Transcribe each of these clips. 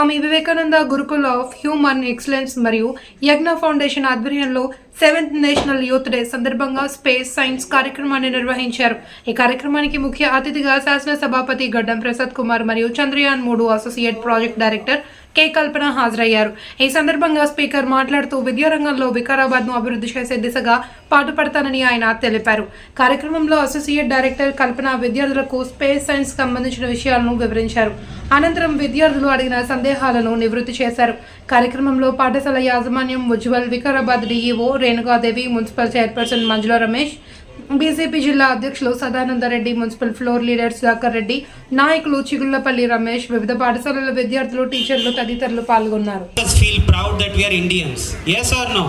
Swami Vivekananda Gurukul of human excellence మరియు Yagna foundation ఆధ్వర్యంలో seventh national youth day సందర్భంగా space science కార్యక్రమాన్ని నిర్వహించారు. ఈ కార్యక్రమానికి ముఖ్య అతిథిగా శాసన సభాపతి గడ్డం ప్రసాద్ కుమార్ మరియు చంద్రయాన్ మూడు associate project director K Kalpana హాజరయ్యారు. ఈ సందర్భంగా స్పీకర్ మాట్లాడుతూ విద్యారంగంలో వికారాబాద్ను అభివృద్ధి చేసే దిశగా పాటుపడతానని ఆయన తెలిపారు. కార్యక్రమంలో అసోసియేట్ డైరెక్టర్ కల్పన విద్యార్థులకు స్పేస్ సైన్స్ సంబంధించిన విషయాలను వివరించారు. అనంతరం విద్యార్థులు అడిగిన సందేహాలను నివృత్తి చేశారు. కార్యక్రమంలో పాఠశాల యాజమాన్యం Ujjwal Vikarabad DEO Renuka Devi municipal chairperson Manjula Ramesh BJP జిల్లా అధ్యక్షులు Sadanandareddy municipal floor leader Sudhakar Reddy నాయకులు చిగుళ్ళపల్లి రమేష్ వివిధ పాఠశాలల విద్యార్థులు టీచర్లు తదితరులు పాల్గొన్నారు us feel proud that we are Yes or no?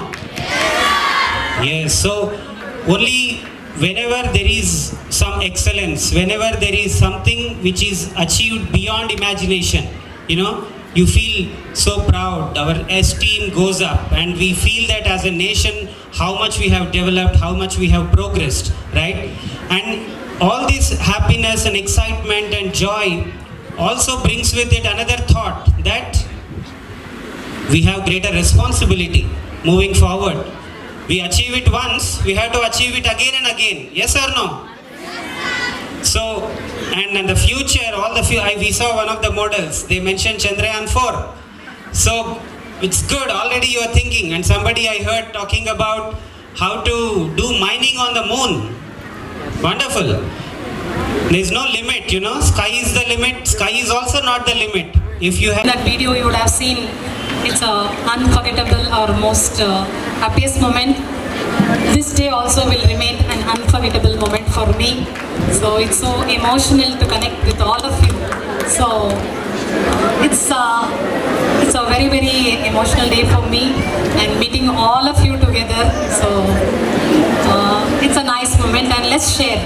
Yes. So only whenever there is some excellence, whenever there is something which is achieved beyond imagination, you know, you feel so proud. Our esteem goes up, and we feel that as a nation, how much we have developed, how much we have progressed, right? And all this happiness and excitement and joy also brings with it another thought that we have greater responsibility moving forward. We achieve it once, we have to achieve it again and again. Yes or no? So, and in the future, all the few, I, we saw one of the models, they mentioned Chandrayaan 4. So, it's good, already you are thinking, and somebody I heard talking about how to do mining on the moon. Wonderful. There's no limit, you know, sky is the limit, sky is also not the limit. If you have that video you would have seen it's a unforgettable or most uh, happiest moment. This day also will remain an unforgettable moment for me. So it's so emotional to connect with all of you. So it's uh, it's a very very emotional day for me and meeting all of you together. So uh, it's a nice moment and let's share.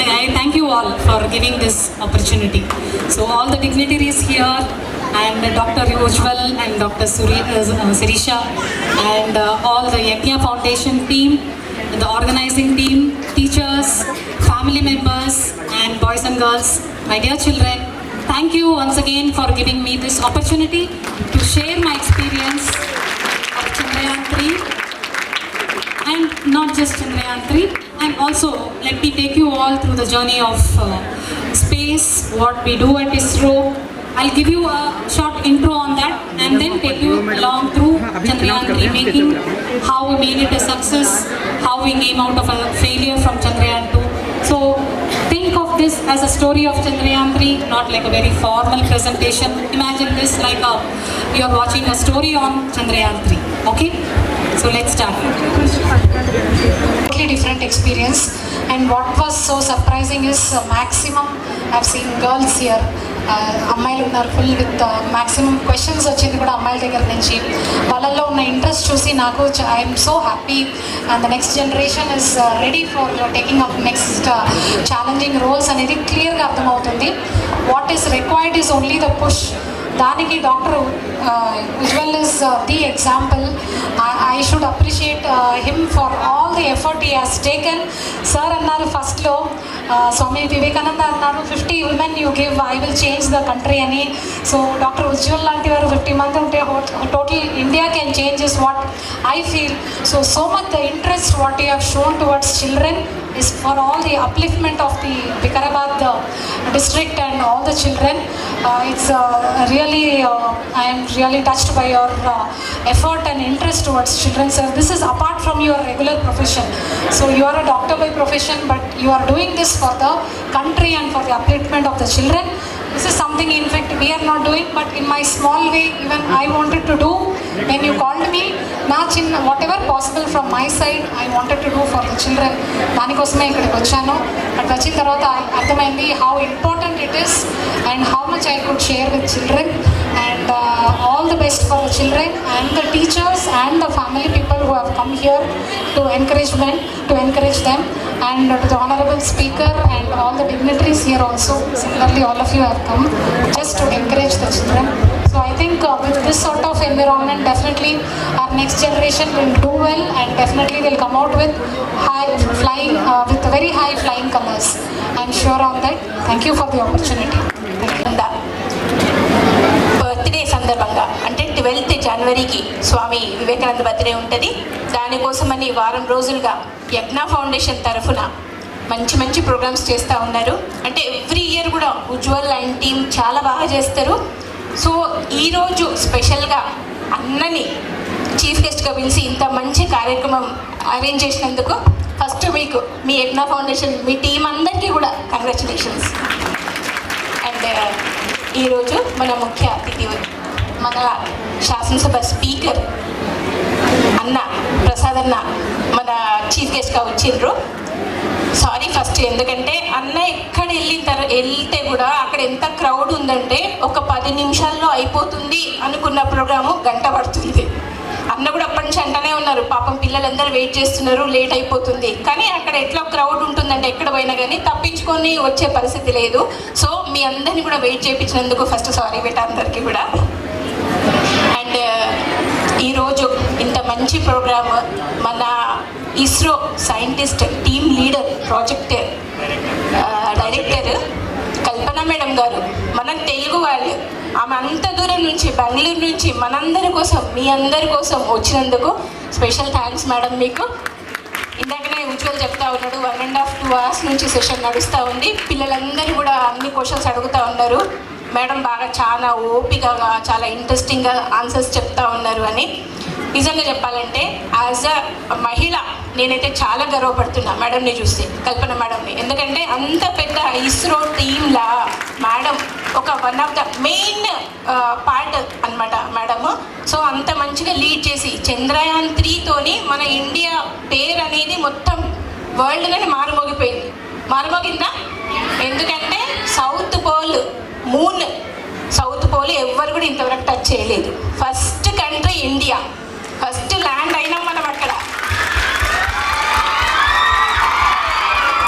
And i thank you all for giving this opportunity. So all the dignitaries here and dr ujwal and dr Suri, uh, sirisha and uh, all the yajna foundation team the organizing team teachers family members and boys and girls my dear children thank you once again for giving me this opportunity to share my experience of chandrayaan 3 and not just Chandrayaan 3 and also let me take you all through the journey of uh, space, what we do at ISRO. I'll give you a short intro on that and then take you along through Chandrayaan 3 making, how we made it a success, how we came out of a failure from Chandrayaan 2. So think of this as a story of Chandrayaan 3, not like a very formal presentation. Imagine this like a, you're watching a story on Chandrayaan 3. Okay? So let's start. totally different experience and what was so surprising is maximum i've seen girls here అమ్మాయిలు ఉన్నారు full with maximum questions వచ్చింది కూడా అమ్మాయిల దగ్గర నుంచి. వాళ్ళల్లో ఉన్న interest చూసి నాకు I'm so happy and the next generation is ready for taking up next challenging roles అనేది క్లియర్గా అర్థమవుతుంది. What is required is only the push దానికి doctor Ujwal is the example I should appreciate him for all the effort he has taken sir అన్నారు ఫస్ట్లో స్వామి వివేకానంద అన్నారు fifty women you give I will change the country అని. So doctor Ujjwal లాంటి వారు fifty month ఉంటే total India can change is what I feel so so much the interest what you have shown towards children is for all the upliftment of the Vikarabad district district and all the children. Uh, it's uh, really, uh, I am really touched by your effort and interest towards children, sir. This is apart from your regular profession. So you are a doctor by profession, but you are doing this for the country and for the upliftment of the children. This is something, in fact, we are not doing, but in my small way, even I wanted to do. When you called me, నా చిన్న whatever possible from my side I wanted to do for the children దానికోసమే ఇక్కడికి వచ్చాను. అక్కడ వచ్చిన తర్వాత అర్థమైంది how important it is and how much I could share with children and all the best for the children and the teachers and the family people who have come here to encouragement to encourage them and to the honourable speaker and all the dignitaries here also similarly all of you have come just to encourage the children so I think with this sort of environment definitely our next generation will do well and definitely will out with high flying with very high flying colours I'm sure on that thank you for the opportunity birthday సందర్భంగా అంటే twelfth జనవరికి Swami Vivekananda birthday ఉంటుంది. దానికోసమని వారం రోజులుగా యజ్ఞ foundation తరఫున మంచి మంచి ప్రోగ్రామ్స్ చేస్తూ ఉన్నారు. అంటే ఎవ్రీ ఇయర్ కూడా ఉజ్వల్ అండ్ టీమ్ చాలా బాగా చేస్తారు. సో ఈరోజు స్పెషల్గా అన్నని చీఫ్ గెస్ట్గా పిలిచి ఇంత మంచి కార్యక్రమం అరేంజ్ చేసినందుకు ఫస్ట్ మీకు మీ ఎట్నా ఫౌండేషన్ మీ టీం అందరికీ కూడా కంగ్రాచులేషన్స్. అండ్ ఈరోజు మన ముఖ్య అతిథి మన శాసనసభ స్పీకర్ అన్న ప్రసాద్ అన్న మన చీఫ్ గెస్ట్గా వచ్చిండ్రు. సారీ ఫస్ట్ ఎందుకంటే అన్న ఎక్కడ వెళ్ళిన తర్వాత వెళ్తే కూడా అక్కడ ఎంత క్రౌడ్ ఉందంటే ఒక పది నిమిషాల్లో అయిపోతుంది అనుకున్న ప్రోగ్రాము గంట పడుతుంది. అన్న కూడా అప్పటి నుంచి అంటనే ఉన్నారు పాపం పిల్లలందరూ వెయిట్ చేస్తున్నారు లేట్ అయిపోతుంది. కానీ అక్కడ ఎట్లా క్రౌడ్ ఉంటుందంటే ఎక్కడ పోయినా కానీ తప్పించుకొని వచ్చే పరిస్థితి లేదు. సో మీ అందరిని కూడా వెయిట్ చేయించినందుకు ఫస్ట్ సారీ బేట అందరికీ కూడా. అండ్ ఈరోజు ఇంత మంచి ప్రోగ్రామ్ మన ISRO scientist team leader project director Kalpana madam గారు. మన తెలుగు వాళ్ళు ఆమె అంత దూరం నుంచి బెంగళూరు నుంచి మనందరి కోసం మీ అందరి కోసం వచ్చినందుకు స్పెషల్ థ్యాంక్స్ మేడం మీకు. ఇందాకనే ఉజ్వల్ చెప్తా ఉన్నాడు one and half two hours నుంచి సెషన్ నడుస్తూ ఉంది. పిల్లలందరూ కూడా అన్ని క్వశ్చన్స్ అడుగుతూ ఉన్నారు. మేడం బాగా చాలా ఓపికగా చాలా ఇంట్రెస్టింగ్గా ఆన్సర్స్ చెప్తా ఉన్నారు అని. నిజంగా చెప్పాలంటే యాజ్ అ మహిళ నేనైతే చాలా గర్వపడుతున్నా మేడంని చూసి కల్పన మేడంని. ఎందుకంటే అంత పెద్ద ఇస్రో టీంలా మేడం ఒక one of the main part అన్నమాట మేడము. సో అంత మంచిగా లీడ్ చేసి చంద్రయాన్ త్రీతోని మన ఇండియా పేరు అనేది మొత్తం వరల్డ్లోనే మారుమోగిపోయింది. మారుమోగిందా? ఎందుకంటే south pole moon south pole ఎవ్వరు కూడా ఇంతవరకు టచ్ చేయలేదు. First country India first land అయినాం మనం అక్కడ.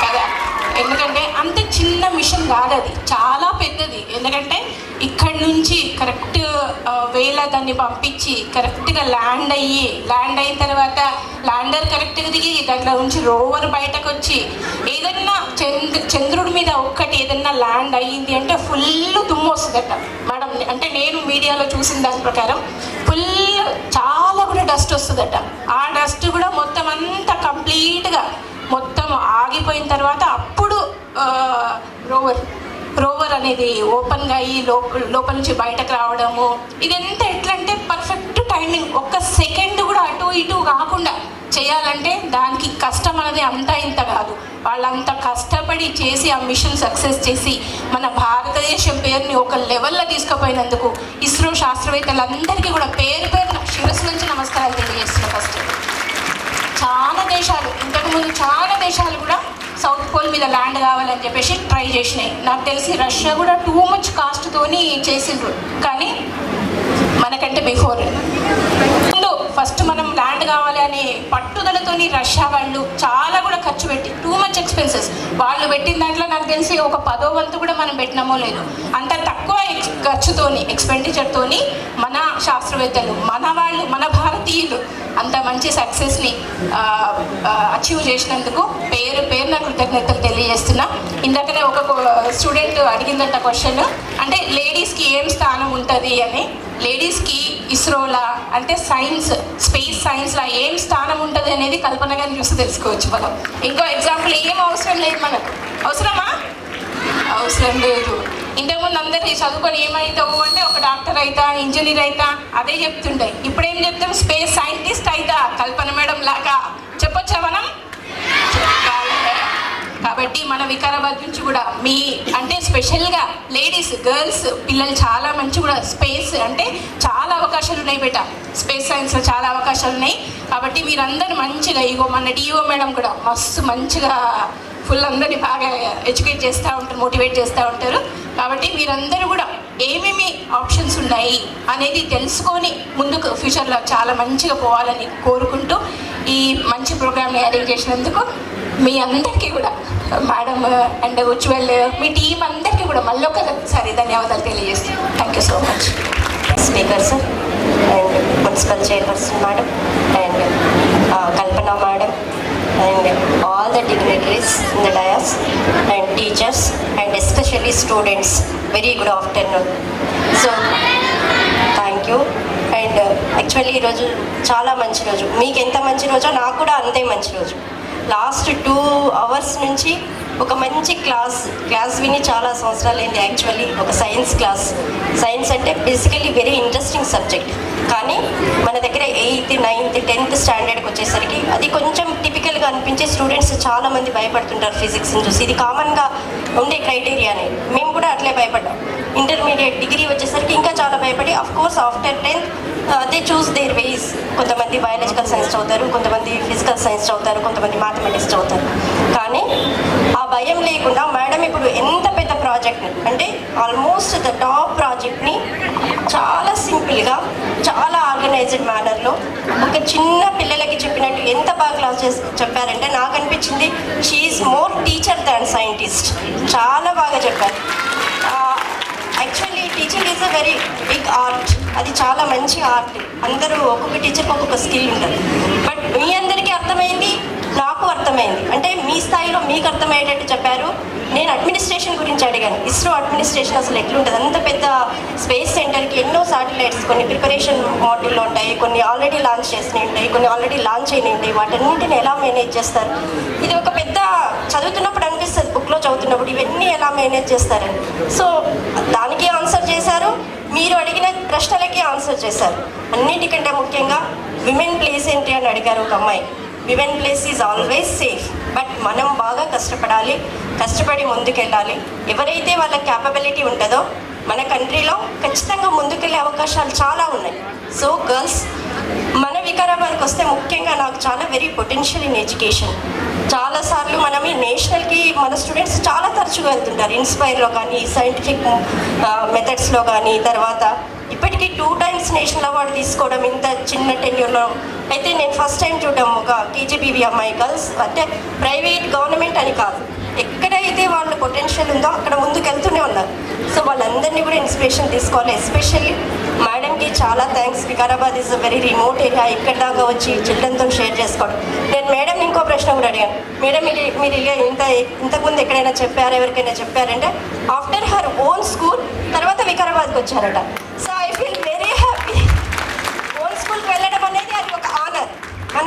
కదా? ఎందుకంటే అంత చిన్న మిషన్ కాదు అది చాలా పెద్దది. ఎందుకంటే ఇక్కడి నుంచి కరెక్ట్ వేల దాన్ని పంపించి కరెక్ట్గా ల్యాండ్ అయ్యి ల్యాండ్ అయిన తర్వాత ల్యాండర్ కరెక్ట్గా దిగి దాంట్లో నుంచి రోవర్ బయటకు వచ్చి ఏదన్నా చంద్ర చంద్రుడి మీద ఒక్కటి ఏదన్నా ల్యాండ్ అయ్యింది అంటే ఫుల్ దుమ్ము వస్తుందట. మేడం అంటే నేను మీడియాలో చూసిన దాని ప్రకారం ఫుల్ చాలా కూడా డస్ట్ వస్తుందట. ఆ డస్ట్ కూడా మొత్తం అంతా కంప్లీట్గా మొత్తం ఆగిపోయిన తర్వాత అప్పుడు రోవర్. రోవర్ అనేది ఓపెన్గా అయ్యి లోపల లోపల నుంచి బయటకు రావడము. ఇదంతా ఎట్లా అంటే పర్ఫెక్ట్ టైమింగ్ ఒక్క సెకండ్ కూడా అటు ఇటు కాకుండా చేయాలంటే దానికి కష్టం అనేది అంతా ఇంత కాదు. వాళ్ళంత కష్టపడి చేసి ఆ మిషన్ సక్సెస్ చేసి మన భారతదేశం పేరుని ఒక లెవెల్లో తీసుకుపోయినందుకు ఇస్రో శాస్త్రవేత్తలందరికీ కూడా పేరు పేరున శిరస్సు నుంచి నమస్కారాలు తెలియజేస్తున్నాను ఫస్ట్ చాలా దేశాలు ఇంతకుముందు చాలా దేశాలు కూడా సౌత్ పోల్ మీద ల్యాండ్ కావాలని చెప్పేసి ట్రై చేసినాయి. నాకు తెలిసి రష్యా కూడా టూ మచ్ కాస్ట్తోని చేసిండ్రు. కానీ మనకంటే బిఫోర్ ముందు ఫస్ట్ మనం ల్యాండ్ కావాలి అనే పట్టుదలతోని రష్యా వాళ్ళు చాలా కూడా ఖర్చు పెట్టి టూ మచ్ ఎక్స్పెన్సెస్ వాళ్ళు పెట్టిన దాంట్లో నాకు తెలిసి ఒక పదో వంతు కూడా మనం పెట్టినామో లేదు. అంత తక్కువ ఖర్చుతోని ఎక్స్పెండిచర్తోని మన శాస్త్రవేత్తలు మన వాళ్ళు మన భారతీయులు అంత మంచి సక్సెస్ని అచీవ్ చేసినందుకు పేరు పేరు నా కృతజ్ఞతలు తెలియజేస్తున్నా. ఇందాకనే ఒక స్టూడెంట్ అడిగిందంట క్వశ్చన్ అంటే లేడీస్కి ఏం స్థానం ఉంటుంది అని లేడీస్కి ఇస్రోలా అంటే సైన్స్ స్పేస్ సైన్స్లో ఏం స్థానం ఉంటుంది అనేది కల్పన గారిని చూసి తెలుసుకోవచ్చు మనం. ఇంకో ఎగ్జాంపుల్ ఏం అవసరం లేదు మనకు. అవసరమా? అవసరం లేదు. ఇంతకుముందు అందరినీ చదువుకొని ఏమవుతావు అంటే ఒక డాక్టర్ అయితా ఇంజనీర్ అయితా అదే చెప్తుండే. ఇప్పుడు ఏం చెప్తాం స్పేస్ సైంటిస్ట్ అయితా కల్పన మేడం లాగా. చెప్పొచ్చా మనం? కాబట్టి మన వికారాబాద్ నుంచి కూడా మీ అంటే స్పెషల్గా లేడీస్ గర్ల్స్ పిల్లలు చాలా మంచి కూడా స్పేస్ అంటే చాలా అవకాశాలు ఉన్నాయి బేట. స్పేస్ సైన్స్లో చాలా అవకాశాలు ఉన్నాయి. కాబట్టి మీరందరూ మంచిగా ఇగో మన డిఓ మేడం కూడా మస్తు మంచిగా ఫుల్ అందరినీ బాగా ఎడ్యుకేట్ చేస్తూ ఉంటారు మోటివేట్ చేస్తూ ఉంటారు. కాబట్టి మీరందరూ కూడా ఏమేమి ఆప్షన్స్ ఉన్నాయి అనేది తెలుసుకొని ముందుకు ఫ్యూచర్లో చాలా మంచిగా పోవాలని కోరుకుంటూ ఈ మంచి ప్రోగ్రామ్ని అరేంజ్ చేసినందుకు మీ అందరికీ కూడా మేడం అండ్ ఉజ్వల్ మీ టీం అందరికీ కూడా మళ్ళీ ఒకసారి ధన్యవాదాలు తెలియజేస్తాను thank you so much speaker sir and municipal chairperson madam and Kalpana madam and all the dignitaries in the dais and teachers and especially students very good afternoon. So thank you and actually ఈరోజు చాలా మంచి రోజు. మీకు ఎంత మంచి రోజో నాకు కూడా అంతే మంచి రోజు. లాస్ట్ టూ అవర్స్ నుంచి ఒక మంచి క్లాస్ క్లాస్ విని చాలా సంవత్సరాలు అయింది యాక్చువల్లీ ఒక సైన్స్ క్లాస్ సైన్స్ అంటే బేసికలీ వెరీ ఇంట్రెస్టింగ్ సబ్జెక్ట్ కానీ మన దగ్గర ఎయిత్ నైన్త్ టెన్త్ స్టాండర్డ్కి వచ్చేసరికి అది కొంచెం టిపికల్గా అనిపించే స్టూడెంట్స్ చాలా మంది భయపడుతుంటారు ఫిజిక్స్ని చూసి. ఇది కామన్గా ఉండే క్రైటీరియానే మేము కూడా అట్లే భయపడ్డాం ఇంటర్మీడియట్ డిగ్రీ వచ్చేసరికి ఇంకా చాలా భయపడి of course after tenth they choose their ways కొంతమంది బయాలజికల్ సైన్స్ చదువుతారు కొంతమంది ఫిజికల్ సైన్స్ చదువుతారు కొంతమంది మ్యాథమెటిక్స్ చదువుతారు. కానీ ఆ భయం లేకుండా మేడం ఇప్పుడు ఎంత పెద్ద ప్రాజెక్ట్ని అంటే ఆల్మోస్ట్ ద టాప్ ప్రాజెక్ట్ని చాలా సింపుల్గా చాలా ఆర్గనైజ్డ్ మేనర్లో ఒక చిన్న పిల్లలకి చెప్పినట్టు ఎంత బాగా క్లాస్ చేసి చెప్పారంటే నాకు అనిపించింది she more teacher than scientist చాలా బాగా చెప్పారు. Actually teaching is a very big art అది చాలా మంచి ఆర్ట్ అందరూ ఒక్కొక్క టీచర్కి ఒక్కొక్క స్కిల్ ఉంటుంది. బట్ మీ అందరికీ అర్థమైంది? అర్థమైంది. అంటే మీ స్థాయిలో మీకు అర్థమయ్యేటట్టు చెప్పారు. నేను అడ్మినిస్ట్రేషన్ గురించి అడిగాను. ఇస్రో అడ్మినిస్ట్రేషన్ అసలు ఎట్లుంటుంది? అంత పెద్ద స్పేస్ సెంటర్కి ఎన్నో శాటిలైట్స్ కొన్ని ప్రిపరేషన్ మాడ్యూల్లో ఉంటాయి కొన్ని ఆల్రెడీ లాంచ్ చేసినవి ఉంటాయి కొన్ని ఆల్రెడీ లాంచ్ అయినవి ఉంటాయి. వాటన్నింటిని ఎలా మేనేజ్ చేస్తారు? ఇది ఒక పెద్ద చదువుతున్నప్పుడు అనిపిస్తుంది బుక్లో చదువుతున్నప్పుడు ఇవన్నీ ఎలా మేనేజ్ చేస్తారని. సో దానికి ఆన్సర్ చేశారు. మీరు అడిగిన ప్రశ్నలకి ఆన్సర్ చేశారు. అన్నిటికంటే ముఖ్యంగా విమెన్ ప్లేస్ ఏంటి అని అడిగారు ఒక అమ్మాయి. Women place is always safe. But మనం బాగా కష్టపడాలి కష్టపడి ముందుకెళ్ళాలి. ఎవరైతే వాళ్ళ క్యాపబిలిటీ ఉంటుందో మన కంట్రీలో ఖచ్చితంగా ముందుకెళ్ళే అవకాశాలు చాలా ఉన్నాయి. సో గర్ల్స్ మన వికారాబాద్కి వస్తే ముఖ్యంగా నాకు చాలా వెరీ పొటెన్షియల్ ఇన్ ఎడ్యుకేషన్ చాలాసార్లు మనం ఈ నేషనల్కి మన స్టూడెంట్స్ చాలా తరచుగా వెళ్తుంటారు. ఇన్స్పైర్లో కానీ సైంటిఫిక్ మెథడ్స్లో uh, కానీ తర్వాత ఇప్పటికీ టూ టైమ్స్ నేషనల్ అవార్డు తీసుకోవడం ఇంత చిన్న టెన్యూర్లో అయితే నేను ఫస్ట్ టైం చూడడం ఒక కేజీబీవీ అమ్మాయి గర్ల్స్ అంటే ప్రైవేట్ గవర్నమెంట్ అని కాదు. ఎక్కడైతే వాళ్ళ పొటెన్షియల్ ఉందో అక్కడ ముందుకు వెళ్తూనే ఉన్నారు. సో వాళ్ళందరినీ కూడా ఇన్స్పిరేషన్ తీసుకోవాలి. ఎస్పెషల్లీ మేడంకి చాలా thanks Vikarabad is a very remote area ఇక్కడ దాకా వచ్చి చిల్డ్రన్తో షేర్ చేసుకోవడం. నేను మేడం ఇంకో ప్రశ్న కూడా అడిగాను. మేడం మీరు మీరు ఇంత ఇంతకుముందు ఎక్కడైనా చెప్పారు? ఎవరికైనా చెప్పారంటే ఆఫ్టర్ హర్ ఓన్ స్కూల్ తర్వాత వికారాబాద్కి వచ్చారట. సో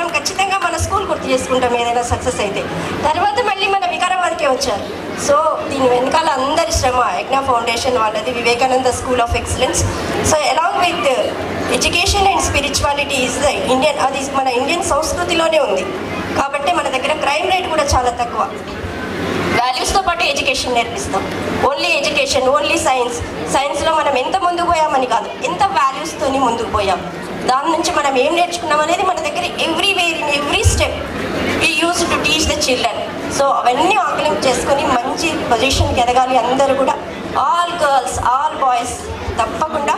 మనం ఖచ్చితంగా మన స్కూల్ గుర్తు చేసుకుంటాం ఏదైనా సక్సెస్ అయితే. తర్వాత మళ్ళీ మన వికారాబాద్కే వచ్చారు. సో దీని వెనకాల అందరి శ్రమ యజ్ఞ ఫౌండేషన్ వాళ్ళది Vivekananda school of excellence. So along with education and spirituality is the Indian అది మన ఇండియన్ సంస్కృతిలోనే ఉంది. కాబట్టి మన దగ్గర క్రైమ్ రేట్ కూడా చాలా తక్కువ. వాల్యూస్తో పాటు ఎడ్యుకేషన్ నేర్పిస్తాం. ఓన్లీ ఎడ్యుకేషన్ ఓన్లీ సైన్స్ సైన్స్లో మనం ఎంత ముందుకు పోయామని కాదు ఎంత వాల్యూస్తోని ముందుకు పోయాం. దాని నుంచి మనం ఏం నేర్చుకున్నాం అనేది మన దగ్గర everywhere in every step we use to teach the children so అవన్నీ ఆకలింపు చేసుకొని మంచి పొజిషన్కి ఎదగాలి అందరూ కూడా. ఆల్ గర్ల్స్ ఆల్ బాయ్స్ తప్పకుండా.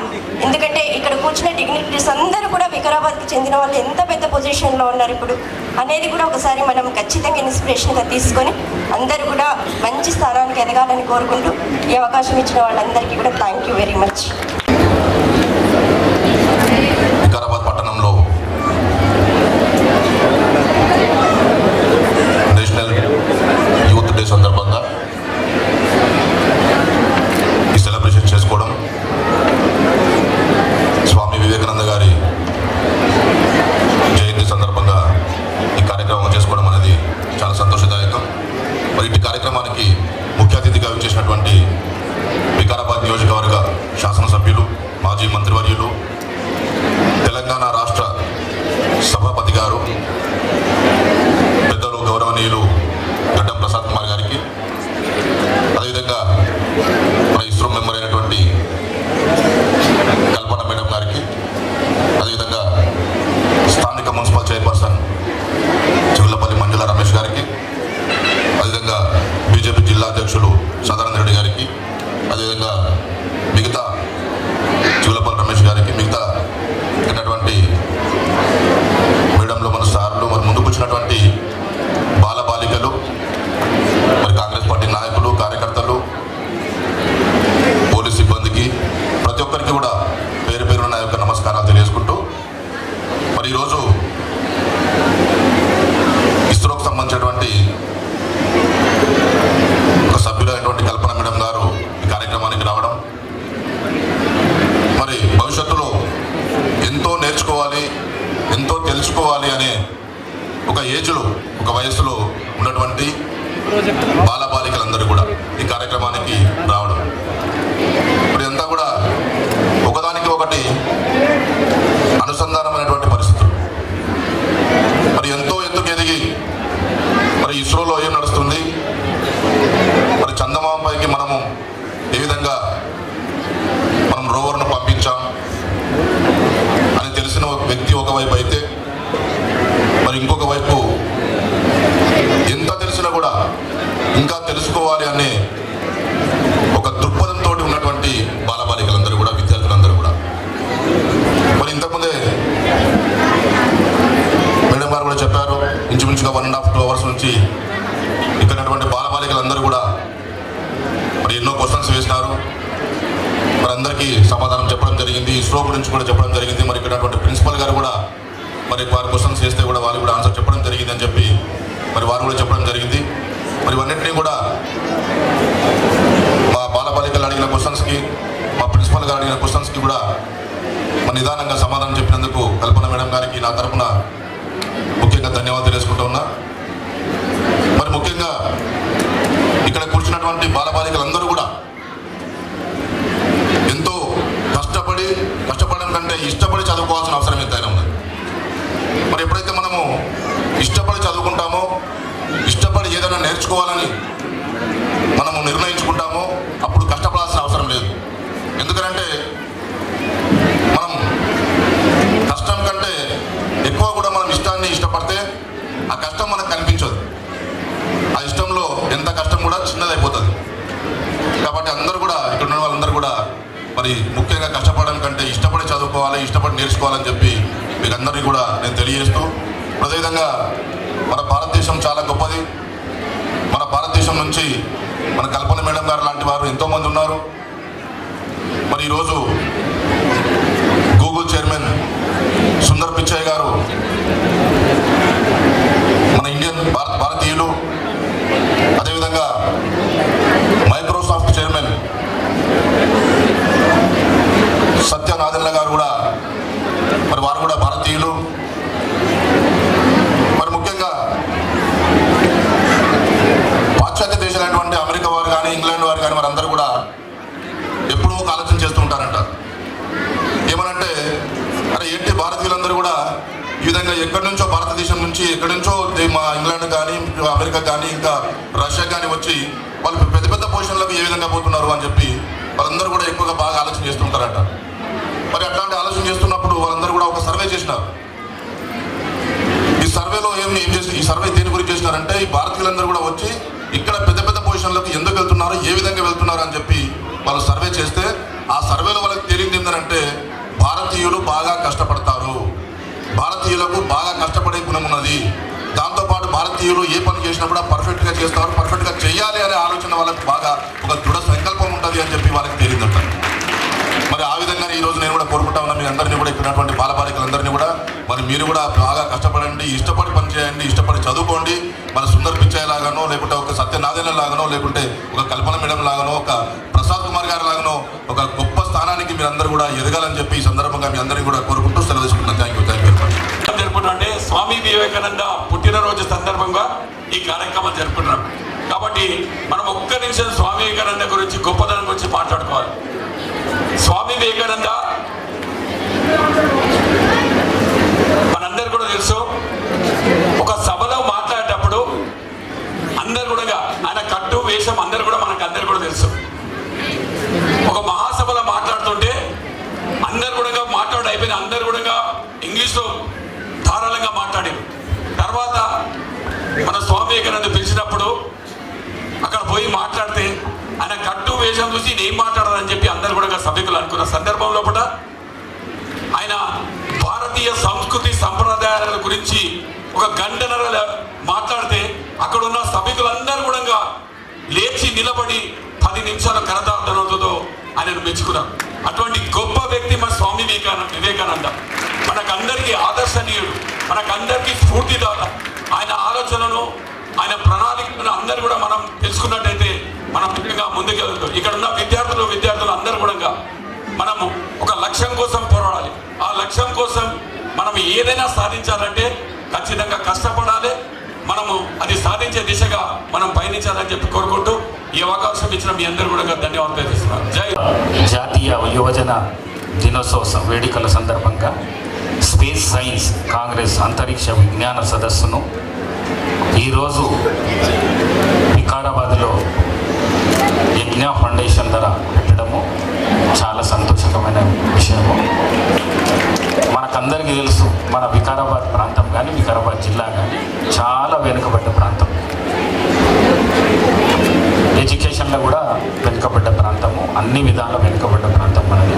ఎందుకంటే ఇక్కడ కూర్చున్న డిగ్నిటీస్ అందరూ కూడా వికారాబాద్కి చెందిన వాళ్ళు ఎంత పెద్ద పొజిషన్లో ఉన్నారు ఇప్పుడు అనేది కూడా ఒకసారి మనం ఖచ్చితంగా ఇన్స్పిరేషన్గా తీసుకొని అందరూ కూడా మంచి స్థానానికి ఎదగాలని కోరుకుంటూ ఈ అవకాశం ఇచ్చిన వాళ్ళందరికీ కూడా థ్యాంక్ యూ వెరీ మచ్ మన ఇస్రో మెంబర్ అయినటువంటి కల్పన మేడం గారికి అదేవిధంగా స్థానిక మున్సిపల్ చైర్పర్సన్ చిగుళ్ళపల్లి మంజుల రమేష్ గారికి అదేవిధంగా బీజేపీ జిల్లా అధ్యక్షులు సదానంద రెడ్డి గారికి అదేవిధంగా మిగతా చిగులపల్లి రమేష్ గారికి మిగతా ఉన్నటువంటి మేడంలో మన సార్లు మరి ముందుకు వచ్చినటువంటి బాల బాలికలు మరి కాంగ్రెస్ పార్టీ నాయకులు కార్యకర్తలు పోలీస్ సిబ్బందికి ప్రతి ఒక్కరికి కూడా పేరు పేరున నా యొక్క నమస్కారాలు తెలియజేసుకుంటూ మరి ఈరోజు తెలుసుకోవాలి అనే ఒక ఏజ్లో ఒక వయసులో ఉన్నటువంటి బాల కూడా ఈ కార్యక్రమానికి రావడం ఇప్పుడు ఇదంతా కూడా ఒకదానికి ఒకటి అనుసంధానమైనటువంటి పరిస్థితులు మరి ఎంతో ఎత్తుకు ఎదిగి మరి ఇస్రోలో ఏం నడుస్తుంది మరి చందమామపైకి మనము ఏ విధంగా మనం రోవర్ను పంపించాం అని తెలిసిన ఒక వ్యక్తి ఒకవైపు అయితే మరి ఇంకొక వైపు ఎంత తెలిసినా కూడా ఇంకా తెలుసుకోవాలి అనే ఒక దృక్పథంతో ఉన్నటువంటి బాలబాలికలందరూ కూడా విద్యార్థులందరూ కూడా మరి ఇంతకుముందే మేడం గారు కూడా చెప్పారు ఇంచుమించుగా one and half two hours నుంచి ఇక్కడ ఉన్నటువంటి బాలబాలికలందరూ కూడా మరి ఎన్నో క్వశ్చన్స్ వేసినారు మరి అందరికీ సమాధానం చెప్పడం జరిగింది ఇస్రో గురించి కూడా చెప్పడం జరిగింది మరి ఇక్కడ ఉన్నటువంటి ప్రిన్సిపల్ గారు కూడా మరి వారు క్వశ్చన్స్ చేస్తే కూడా వాళ్ళు కూడా ఆన్సర్ చెప్పడం జరిగింది అని చెప్పి మరి వారు కూడా చెప్పడం జరిగింది మరి ఇవన్నింటినీ కూడా మా బాలబాలికలు అడిగిన క్వశ్చన్స్కి మా ప్రిన్సిపల్ గారు అడిగిన క్వశ్చన్స్కి కూడా మరి నిదానంగా సమాధానం చెప్పినందుకు కల్పన మేడం గారికి నా తరపున ముఖ్యంగా ధన్యవాదాలు తెలుసుకుంటూ ఉన్నా మరి ముఖ్యంగా ఇక్కడ కూర్చున్నటువంటి బాలబాలికలందరూ కూడా ఎంతో కష్టపడి కష్టపడడం కంటే ఇష్టపడి చదువుకోవాల్సిన అవసరం ఎంతైనా ఉంది మరి ఎప్పుడైతే మనము ఇష్టపడి చదువుకుంటామో ఇష్టపడి ఏదైనా నేర్చుకోవాలని మనము నిర్ణయించుకుంటామో అప్పుడు కష్టపడాల్సిన అవసరం లేదు ఎందుకంటే మనం కష్టం కంటే ఎక్కువ కూడా మనం ఇష్టాన్ని ఇష్టపడితే ఆ కష్టం మనకు కనిపించదు ఆ ఇష్టంలో ఎంత కష్టం కూడా చిన్నదైపోతుంది కాబట్టి అందరూ కూడా ఇక్కడ ఉన్న వాళ్ళందరూ కూడా మరి ముఖ్యంగా కష్టపడడం కంటే ఇష్టపడి చదువుకోవాలి ఇష్టపడి నేర్చుకోవాలని చెప్పి మీకు అందరికీ కూడా నేను తెలియజేస్తూ అదేవిధంగా మన భారతదేశం చాలా గొప్పది మన భారతదేశం నుంచి మన కల్పన మేడం గారు లాంటి వారు ఎంతోమంది ఉన్నారు మరి ఈరోజు గూగుల్ చైర్మన్ సుందర్ పిచ్చయ్య గారు మన ఇండియన్ భారత భారతీయులు అదేవిధంగా మైక్రోసాఫ్ట్ చైర్మన్ సత్యనాదెల్ల గారు కూడా మరి వారు కూడా భారతీయులు మరి ముఖ్యంగా పాశ్చాత్య దేశాలైనటువంటి అమెరికా వారు కానీ ఇంగ్లాండ్ వారు కానీ వారందరూ కూడా ఎప్పుడూ ఒక ఆలోచన చేస్తూ ఉంటారంట ఏమనంటే అరే ఏంటి భారతీయులందరూ కూడా ఈ విధంగా ఎక్కడి నుంచో భారతదేశం నుంచి ఎక్కడి నుంచో దే- మా ఇంగ్లాండ్ కానీ అమెరికా కానీ ఇంకా రష్యా కానీ వచ్చి వాళ్ళు పెద్ద పెద్ద పొజిషన్లకు ఏ విధంగా పోతున్నారు అని చెప్పి వాళ్ళందరూ కూడా ఎక్కువగా బాగా ఆలోచన చేస్తుంటారట. మరి అట్లాంటి ఆలోచన చేస్తున్నప్పుడు వాళ్ళందరూ కూడా ఒక సర్వే చేసినారు. ఈ సర్వేలో ఏం ఏం చేసి ఈ సర్వే దేని గురించి చేసినారంటే ఈ భారతీయులందరూ కూడా వచ్చి ఇక్కడ పెద్ద పెద్ద పొజిషన్లకు ఎందుకు వెళ్తున్నారు ఏ విధంగా వెళ్తున్నారు అని చెప్పి వాళ్ళు సర్వే చేస్తే ఆ సర్వేలో వాళ్ళకి తేలింది ఏంటంటే భారతీయులు బాగా కష్టపడతారు. భారతీయులకు బాగా కష్టపడే గుణం ఉన్నది. దాంతోపాటు భారతీయులు ఏ పని చేసినా కూడా పర్ఫెక్ట్గా చేస్తారు. పర్ఫెక్ట్గా చేయాలి అనే ఆలోచన వాళ్ళకి బాగా ఒక దృఢ సంకల్పం ఉంటుంది అని చెప్పి వాళ్ళకి తెలియదు మరి ఆ విధంగా ఈ రోజు నేను కూడా కోరుకుంటా ఉన్నా మీ అందరినీ కూడా ఇక్కడటువంటి బాలబాలికలందరినీ కూడా. మరి మీరు కూడా బాగా కష్టపడండి ఇష్టపడి పని చేయండి ఇష్టపడి చదువుకోండి. మరి సుందర్ పిచ్చయ్య లాగానో లేకుంటే ఒక సత్యనారాయణ లాగానో లేకుంటే ఒక కల్పన మేడం లాగానో ఒక ప్రసాద్ కుమార్ గారి లాగానో ఒక గొప్ప స్థానానికి మీరందరూ కూడా ఎదగాలని చెప్పి ఈ సందర్భంగా మీ అందరినీ కూడా కోరుకుంటూ సెలవు తీసుకుంటున్నాను. Thank you thank you Swami Vivekananda పుట్టినరోజు సందర్భంగా ఈ కార్యక్రమం జరుపుకుంటున్నాం. కాబట్టి మనం ఒక్క నిమిషం స్వామి వివేకానంద గురించి గొప్పదనం గురించి మాట్లాడుకోవాలి. స్వామి వివేకానంద మనందరు కూడా తెలుసు ఒక సభలో మాట్లాడేటప్పుడు అందరు కూడా ఆయన కట్టు వేషం అందరు కూడా మనకు అందరు కూడా తెలుసు. ఒక మహాసభలో మాట్లాడే అందరు కూడా మాట్లాడు అయిపోయింది అందరు కూడా ఇంగ్లీష్లో ధారాళంగా మాట్లాడారు తర్వాత మన స్వామి వివేకానంద పిలిచినప్పుడు అక్కడ పోయి మాట్లాడితే ఆయన కట్టు వేషం చూసి నేను మాట్లాడాలని చెప్పి అందరు కూడా సభ్యులు అనుకున్న సందర్భంలో కూడా ఆయన భారతీయ సంస్కృతి సంప్రదాయాల గురించి ఒక గంటన్నర మాట్లాడితే అక్కడ ఉన్న సభ్యులందరూ కూడా లేచి నిలబడి పది నిమిషాల కరదార్థనతో ఆయనను మెచ్చుకున్నాం అటువంటి గొప్ప వ్యక్తి మన స్వామి వివేకానంద వివేకానంద. మనకందరికీ ఆదర్శనీయుడు. మనకందరికీ స్ఫూర్తిదాత. ఆయన ఆలోచనను ఆయన ప్రణాళికను అందరు కూడా మనం తెలుసుకున్నట్టయితే మనం ముఖ్యంగా ముందుకెళ్తాం ఇక్కడ ఉన్న విద్యార్థులు విద్యార్థులు అందరూ కూడా మనము ఒక లక్ష్యం కోసం పోరాడాలి. ఆ లక్ష్యం కోసం మనం ఏదైనా సాధించాలంటే ఖచ్చితంగా కష్టపడాలి. మనము అది సాధించే దిశగా మనం పయనించాలని చెప్పి కోరుకుంటూ ఈ అవకాశం ఇచ్చిన మీ అందరూ కూడా ధన్యవాదాలు తెలియజేస్తున్నాను జై జాతీయ యువజన దినోత్సవ వేడుకల సందర్భంగా స్పేస్ సైన్స్ కాంగ్రెస్ అంతరిక్ష విజ్ఞాన సదస్సును ఈరోజు వికారాబాద్లో యజ్ఞ ఫౌండేషన్ ధర పెట్టడము చాలా సంతోషకరమైన విషయము. మనకందరికీ తెలుసు మన వికారాబాద్ ప్రాంతం కానీ వికారాబాద్ జిల్లా కానీ చాలా వెనుకబడ్డ ప్రాంతం. ఎడ్యుకేషన్లో కూడా వెనుకబడ్డ ప్రాంతము అన్ని విధాల వెనుకబడ్డ ప్రాంతం మనది.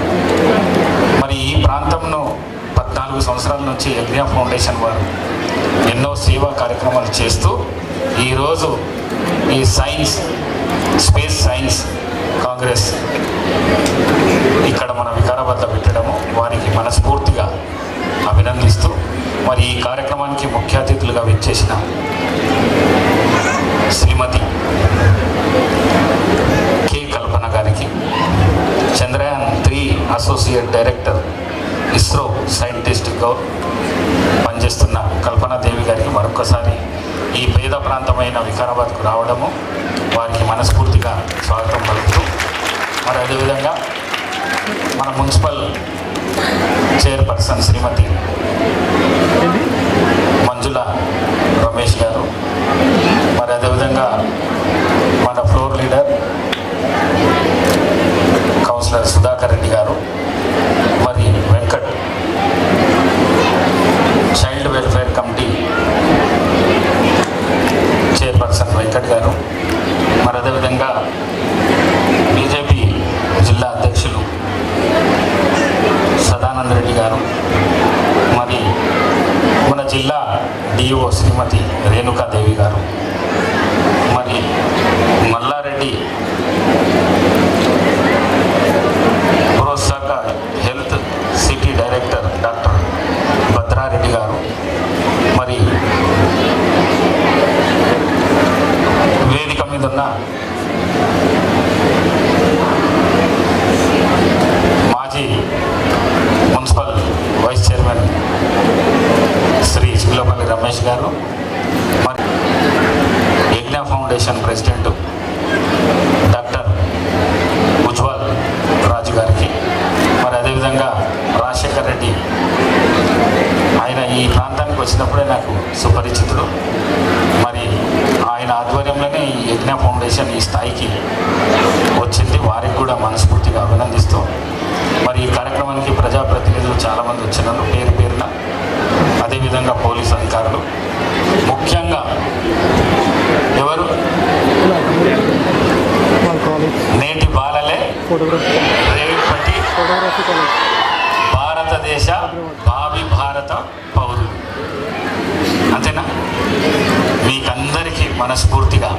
మరి ఈ ప్రాంతంను పద్నాలుగు సంవత్సరాల నుంచి యజ్ఞ ఫౌండేషన్ వారు ఎన్నో సేవా కార్యక్రమాలు చేస్తూ ఈరోజు ఈ సైన్స్ స్పేస్ సైన్స్ కాంగ్రెస్ ఇక్కడ మన వికారాబాద్లో పెట్టడము వారికి మనస్ఫూర్తిగా అభినందిస్తూ మరి ఈ కార్యక్రమానికి ముఖ్య అతిథులుగా విచ్చేసిన Shrimati Chandrayaan three associate director ISRO సైంటిస్ట్గా పనిచేస్తున్న కల్పనా దేవి గారికి మరొకసారి ఈ పేద ప్రాంతమైన వికారాబాద్కు రావడము వారికి మనస్ఫూర్తిగా స్వాగతం పలుకుతూ మరి అదేవిధంగా మన మున్సిపల్ చైర్పర్సన్ శ్రీమతి మంజుల రమేష్ గారు మరి అదేవిధంగా మన floor leader councillor Sudhakar Reddy గారు మరి Venkat child welfare committee chairperson Venkat గారు మరి అదేవిధంగా బీజేపీ జిల్లా అధ్యక్షులు సదానంద రెడ్డి గారు మరి మన జిల్లా డిఓ శ్రీమతి రేణుకాదేవి గారు మరి మల్లారెడ్డి ప్రోత్సాహక health city director doctor Bhadrareddy గారు మరి వేదిక మీద ఉన్న మాజీ municipal vice chairman Shri Chigulapalli Ramesh గారు మరి Yagna foundation president doctor Ujwal Raju గారికి మరి అదేవిధంగా రాజశేఖర్ రెడ్డి ఆయన ఈ ప్రాంతానికి వచ్చినప్పుడే నాకు సుపరిచితుడు మరి ఆయన ఆధ్వర్యంలోనే ఈ యజ్ఞ ఫౌండేషన్ ఈ స్థాయికి వచ్చింది వారికి కూడా మనస్ఫూర్తిగా అభినందిస్తూ మరి ఈ కార్యక్రమానికి ప్రజాప్రతినిధులు చాలామంది వచ్చినారు పేరు పేరున అదేవిధంగా పోలీస్ అధికారులు ముఖ్యంగా ఎవరు నేటి బాలలే రేపటి భారతదేశ భావి భారత పౌరులు అంతేనా మీకందరికీ మనస్ఫూర్తిగా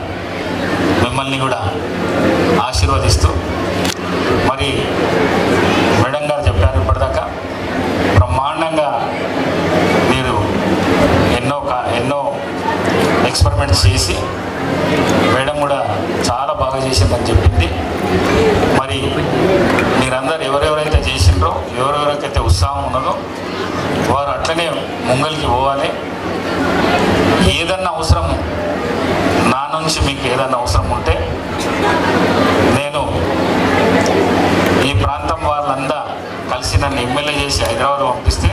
మిమ్మల్ని కూడా ఆశీర్వదిస్తూ మరి మేడం గారు చెప్పారు ఇప్పటిదాకా బ్రహ్మాండంగా మీరు ఎన్నో కా ఎన్నో ఎక్స్పెరిమెంట్స్ చేసి మేడం కూడా చాలా బాగా చేసిందని చెప్పింది. మరి మీరందరూ ఎవరెవరైతే చేసిండ్రో ఎవరెవరికైతే ఉత్సాహం ఉన్నదో వారు అట్లనే ముంగలికి పోవాలి. ఏదన్నా అవసరం నా నుంచి మీకు ఏదన్నా అవసరం ఉంటే నేను ఈ ప్రాంతం వాళ్ళందా కలిసి నన్ను ఎమ్మెల్యే చేసి హైదరాబాద్ పంపిస్తే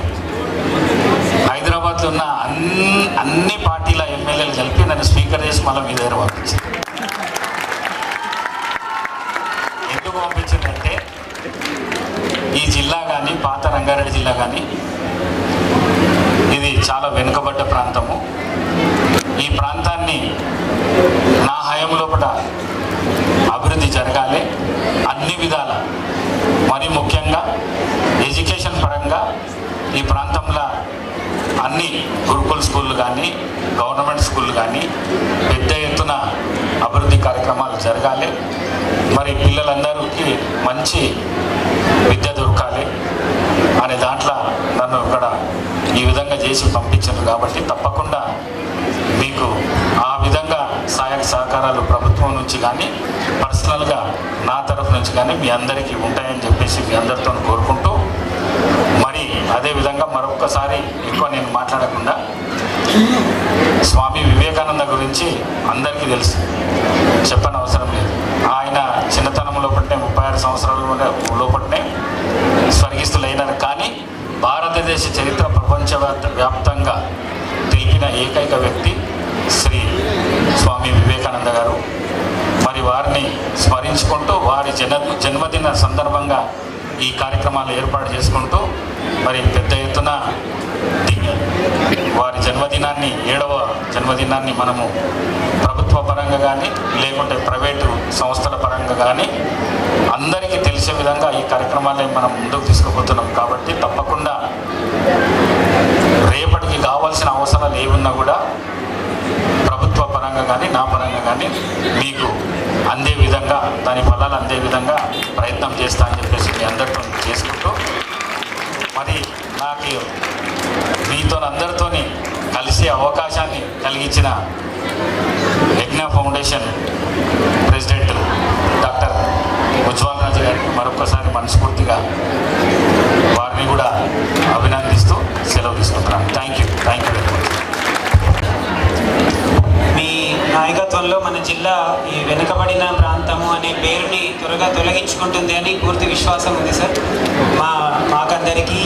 హైదరాబాద్లో ఉన్న అన్ని అన్ని పార్టీల ఎమ్మెల్యేలు కలిపి నన్ను స్పీకర్ చేసి మళ్ళీ మీ దగ్గర పంపించింది ఎందుకు పంపించిందంటే ఈ జిల్లా కానీ పాత రంగారెడ్డి జిల్లా కానీ ఇది చాలా వెనుకబడ్డ ప్రాంతము. ఈ ప్రాంతాన్ని నా హయం లోపల అభివృద్ధి జరగాలి. అన్ని విధాల మరి ముఖ్యంగా ఎడ్యుకేషన్ పరంగా ఈ ప్రాంతం మున్సిపల్ స్కూళ్ళు కానీ గవర్నమెంట్ స్కూళ్ళు కానీ పెద్ద ఎత్తున అభివృద్ధి కార్యక్రమాలు జరగాలి. మరి పిల్లలందరికీ మంచి విద్య దొరకాలి అనే దాంట్లో నన్ను ఇక్కడ ఈ విధంగా చేసి పంపించారు కాబట్టి తప్పకుండా మీకు ఆ విధంగా సహాయక సహకారాలు ప్రభుత్వం నుంచి కానీ పర్సనల్గా నా తరఫు నుంచి కానీ మీ అందరికీ ఉంటాయని చెప్పేసి మీ అందరితో కోరుకుంటూ అదేవిధంగా మరొక్కసారి ఎక్కువ నేను మాట్లాడకుండా స్వామి వివేకానంద గురించి అందరికీ తెలుసు. చెప్పని అవసరం లేదు. ఆయన చిన్నతనం లోపలనే ముప్పై ఆరు సంవత్సరాల లోపలనే స్వర్గిస్తులైనారు కానీ భారతదేశ చరిత్ర ప్రపంచ వ్యాప్తంగా తెలిపిన ఏకైక వ్యక్తి శ్రీ స్వామి వివేకానంద గారు. మరి వారిని స్మరించుకుంటూ వారి జన్మ జన్మదిన సందర్భంగా ఈ కార్యక్రమాలు ఏర్పాటు చేసుకుంటూ మరి పెద్ద ఎత్తున వారి జన్మదినాన్ని ఏడవ జన్మదినాన్ని మనము ప్రభుత్వ పరంగా కానీ లేకుంటే ప్రైవేటు సంస్థల పరంగా కానీ అందరికీ తెలిసే విధంగా ఈ కార్యక్రమాన్ని మనం ముందుకు తీసుకుపోతున్నాం. కాబట్టి తప్పకుండా రేపటికి కావాల్సిన అవసరాలు ఏమున్నా కూడా ప్రభుత్వ పరంగా కానీ నా పరంగా కానీ మీకు అందే విధంగా దాని ఫలాలు అందే విధంగా ప్రయత్నం చేస్తా అని చెప్పేసి మీ అందరితో చేసుకుంటూ మరి నాకు మీతో అందరితో కలిసే అవకాశాన్ని కలిగించిన Yagna foundation president doctor Ujwal Raju గారికి మరొకసారి మనస్ఫూర్తిగా వారిని కూడా అభినందిస్తూ సెలవు తీసుకుంటున్నాను. Thank you thank you very much నాయకత్వంలో మన జిల్లా ఈ వెనుకబడిన ప్రాంతము అనే పేరుని త్వరగా తొలగించుకుంటుంది అని పూర్తి విశ్వాసం ఉంది సార్. మా మాకందరికీ